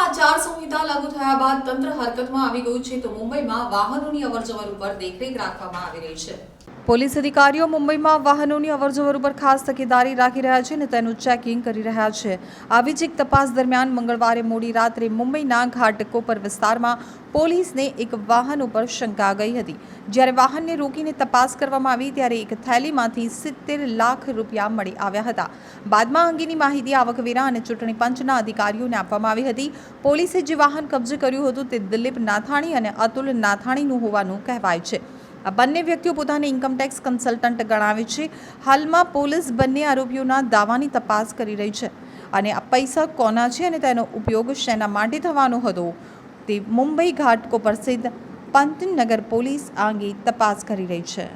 આચાર સંહિતા લાગુ થયા બાદ તંત્ર હરકતમાં આવી ગયું છે તો મુંબઈમાં વાહનોની અવરજવર ઉપર દેખરેખ રાખવામાં આવી રહી છે. પોલીસ અધિકારીઓ મુંબઈમાં વાહનોની અવરજવર ઉપર ખાસ તકેદારી રાખી રહ્યા છે અને તેનું ચેકિંગ કરી રહ્યા છે. આવી જ એક તપાસ દરમિયાન મંગળવારે મોડી રાત્રે મુંબઈના ઘાટકોપર વિસ્તારમાં પોલીસને એક વાહન ઉપર શંકા ગઈ હતી. જ્યારે વાહનને રોકીને તપાસ કરવામાં આવી ત્યારે એક થેલીમાંથી સિત્તેર લાખ રૂપિયા મળી આવ્યા હતા. બાદમાં અંગેની માહિતી આવકવેરા અને ચૂંટણી પંચના અધિકારીઓને આપવામાં આવી હતી. પોલીસે જે વાહન કબજે કર્યું હતું તે દિલીપ નાથાણી અને અતુલ નાથાણીનું હોવાનું કહેવાય છે. આ બંને વ્યક્તિઓ પોતાને ઇન્કમટેક્સ કન્સલ્ટન્ટ ગણાવે છે. હાલમાં પોલીસ બંને આરોપીઓના દાવાની તપાસ કરી રહી છે અને આ પૈસા કોના છે અને તેનો ઉપયોગ શેના માટે થવાનો હતો તે મુંબઈ ઘાટકો પ્રસિદ્ધ પંતનગર પોલીસ આ અંગે તપાસ કરી રહી છે.